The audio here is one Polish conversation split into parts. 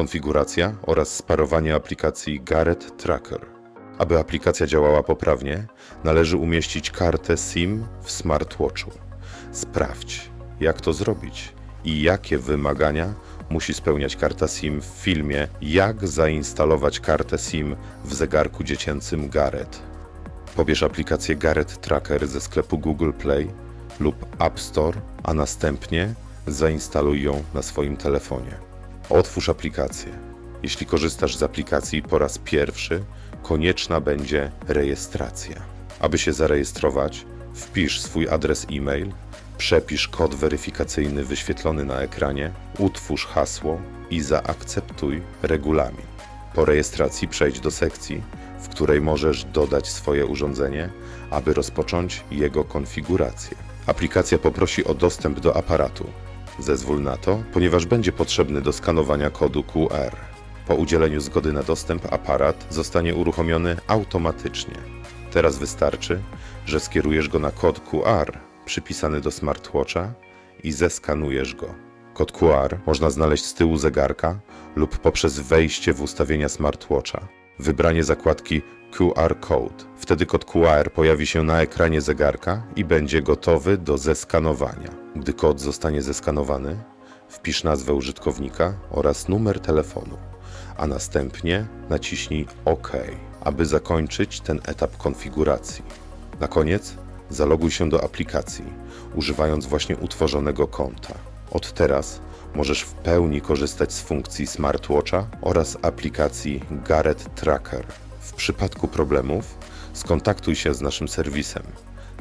konfiguracja oraz sparowanie aplikacji Garrett Tracker. Aby aplikacja działała poprawnie, należy umieścić kartę SIM w smartwatchu. Sprawdź, jak to zrobić i jakie wymagania musi spełniać karta SIM w filmie Jak zainstalować kartę SIM w zegarku dziecięcym Garrett. Pobierz aplikację Garrett Tracker ze sklepu Google Play lub App Store, a następnie zainstaluj ją na swoim telefonie. Otwórz aplikację. Jeśli korzystasz z aplikacji po raz pierwszy, konieczna będzie rejestracja. Aby się zarejestrować, wpisz swój adres e-mail, przepisz kod weryfikacyjny wyświetlony na ekranie, utwórz hasło i zaakceptuj regulamin. Po rejestracji przejdź do sekcji, w której możesz dodać swoje urządzenie, aby rozpocząć jego konfigurację. Aplikacja poprosi o dostęp do aparatu. Zezwól na to, ponieważ będzie potrzebny do skanowania kodu QR. Po udzieleniu zgody na dostęp aparat zostanie uruchomiony automatycznie. Teraz wystarczy, że skierujesz go na kod QR przypisany do smartwatcha i zeskanujesz go. Kod QR można znaleźć z tyłu zegarka lub poprzez wejście w ustawienia smartwatcha. Wybranie zakładki QR Code. Wtedy kod QR pojawi się na ekranie zegarka i będzie gotowy do zeskanowania. Gdy kod zostanie zeskanowany, wpisz nazwę użytkownika oraz numer telefonu, a następnie naciśnij OK, aby zakończyć ten etap konfiguracji. Na koniec zaloguj się do aplikacji, używając właśnie utworzonego konta. Od teraz możesz w pełni korzystać z funkcji smartwatcha oraz aplikacji Garrett Tracker. W przypadku problemów skontaktuj się z naszym serwisem.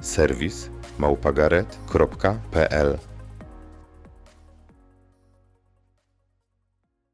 Serwis małpagaret.pl